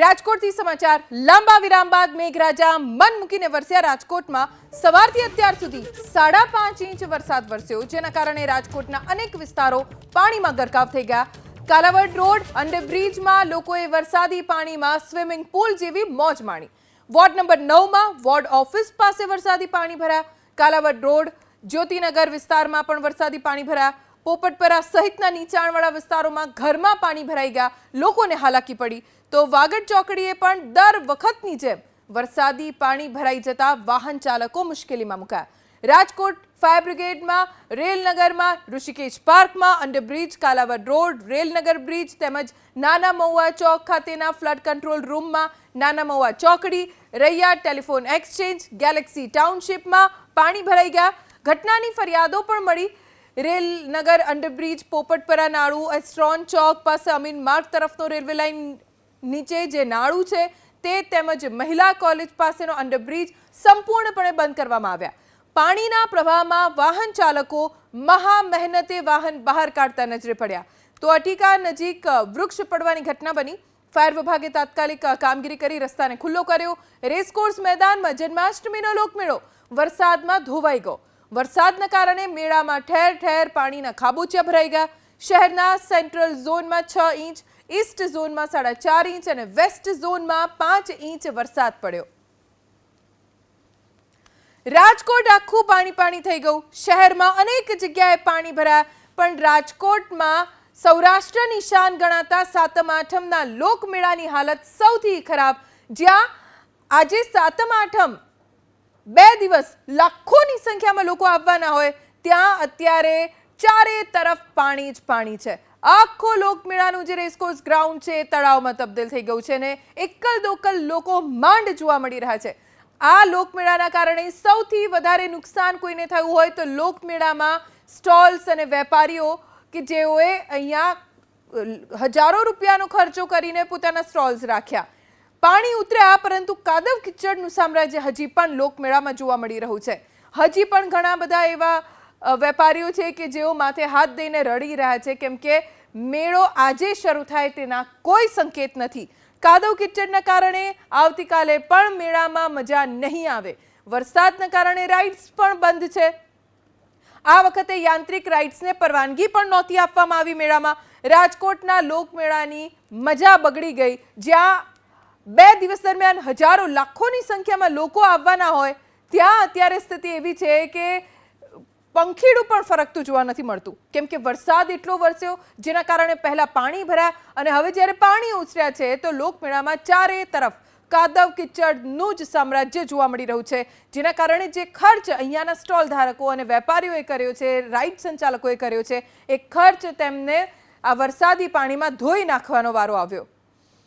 રાજકોટથી સમાચાર. લાંબા વિરામ બાદ મેઘરાજા મન મૂકીને વરસ્યા રાજકોટમાં. સવારથી અત્યાર સુધી સાડા પાંચ ઇંચ વરસાદ વરસ્યો, જેના કારણે રાજકોટના અનેક વિસ્તારો પાણીમાં ગરકાવ થઈ ગયા. કાલાવડ રોડ અંડરબ્રિજમાં લોકોએ વરસાદી પાણીમાં સ્વિમિંગ પુલ જેવી મોજ માણી. વોર્ડ નંબર નવમાં વોર્ડ ઓફિસ પાસે વરસાદી પાણી ભર્યા. કાલાવડ રોડ જ્યોતિનગર વિસ્તારમાં પણ વરસાદી પાણી ભર્યા. પોપટપરા સહિતના નીચાણવાળા વિસ્તારોમાં ઘરમાં પાણી ભરાઈ ગયા. લોકોને હાલાકી પડી. તો વાગડ ચોકડીએ પણ દર વખતની જેમ વરસાદી પાણી ભરાઈ જતા વાહન ચાલકો મુશ્કેલીમાં મુકાયા. રાજકોટ ફાયર બ્રિગેડમાં, રેલનગરમાં, ઋષિકેશ પાર્કમાં, underbridge, Kalawad road, Railnagar bridge તેમજ નાના મહુવા ચોક ખાતેના ફ્લડ કંટ્રોલ રૂમમાં નાના મહુવા ચોકડી, રૈયા ટેલિફોન એક્સચેન્જ, ગેલેક્સી ટાઉનશીપમાં પાણી ભરાઈ ગયા. ઘટનાની ફરિયાદો પણ મળી. રેલનગર અંડરબ્રિજ પોપટપરા નાળું, એસ્ટ્રોન ચોક પાસે અમીન માર્ગ તરફનો રેલવે લાઇન નીચે જે નાળું છે તે તેમજ મહિલા કોલેજ પાસેનો અંડરબ્રિજ સંપૂર્ણપણે બંધ કરવામાં આવ્યા. પાણીના પ્રવાહમાં વાહન ચાલકો મહા મહેનતે વાહન બહાર કાઢતા નજરે પડ્યા. તો અટીકા નજીક વૃક્ષ પડવાની ઘટના બની. ફાયર વિભાગે તાત્કાલિક કામગીરી કરી રસ્તાને ખુલ્લો કર્યો. રેસકોર્સ મેદાનમાં જન્માષ્ટમીનો લોકમેળો. વરસાદમાં ધોવાઈ ગયો. વરસાદના કારણે મેળામાં ઠેર ઠેર પાણીના ખાબોચિયા ભરાઈ ગયા. શહેરના સેન્ટ્રલ ઝોનમાં છ ઇંચ ઈસ્ટ ઝોનમાં સાડા ચાર ઇંચ અને વેસ્ટ ઝોનમાં પાંચ ઇંચ વરસાદ પડ્યો. રાજકોટ આખું પાણી પાણી થઈ ગયું. શહેરમાં અનેક જગ્યાએ પાણી ભરાયા, પણ રાજકોટમાં સૌરાષ્ટ્ર નિશાન ગણાતા સાતમ આઠમના લોકમેળાની હાલત સૌથી ખરાબ. જ્યાં આજે સાતમ આઠમ, બે દિવસ લાખોની સંખ્યામાં લોકો આવવાના હોય, ત્યાં અત્યારે ચારે તરફ પાણી જ પાણી છે. આખો લોકમેળાનું જે રેસકોર્સ ગ્રાઉન્ડ છે તળાવમાં તબદીલ થઈ ગયું છે ને એકલ દોકલ લોકો માંડ જોવા મળી રહ્યા છે. આ લોકમેળાના કારણે સૌથી વધારે નુકસાન કોઈને થયું હોય તો લોકમેળામાં સ્ટોલ્સ અને વેપારીઓ કે જેઓએ અહીંયા હજારો રૂપિયાનો ખર્ચો કરીને પોતાના સ્ટોલ્સ રાખ્યા. પાણી ઉતર્યા પરંતુ કાદવ કિચડનું સામ્રાજ્ય હજી પણ લોકમેળામાં જોવા મળી રહ્યું છે. હજી પણ ઘણા બધા એવા વેપારીઓ છે કે જેઓ માથે હાથ દઈને રડી રહ્યા છે, કેમ કે મેળો આજે શરૂ થાય તેના કોઈ સંકેત નથી. કાદવ કિચડના કારણે આવતીકાલે પણ મેળામાં મજા નહીં આવે. વરસાદના કારણે રાઇડ્સ પણ બંધ છે. આ વખતે યાંત્રિક રાઇડ્સને પરવાનગી પણ નહોતી આપવામાં આવી મેળામાં. રાજકોટના લોકમેળાની મજા બગડી ગઈ. જ્યાં બે દિવસ દરમિયાન હજારો લાખોની સંખ્યામાં લોકો આવવાના હોય, ત્યાં અત્યારે સ્થિતિ એવી છે કે પંખીડું પણ ફરકતું જોવા નથી મળતું. કેમ કે વરસાદ એટલો વરસ્યો, જેના કારણે પહેલા પાણી ભરાયા અને હવે જ્યારે પાણી ઉછર્યા છે, તો લોકમેળામાં ચારે તરફ કાદવ કિચડનું જ સામ્રાજ્ય જોવા મળી રહ્યું છે, જેના કારણે જે ખર્ચ અહીંયાના સ્ટોલ ધારકો અને વેપારીઓએ કર્યો છે, રાઇડ સંચાલકોએ કર્યો છે, એ ખર્ચ તેમને આ વરસાદી પાણીમાં ધોઈ નાખવાનો વારો આવ્યો.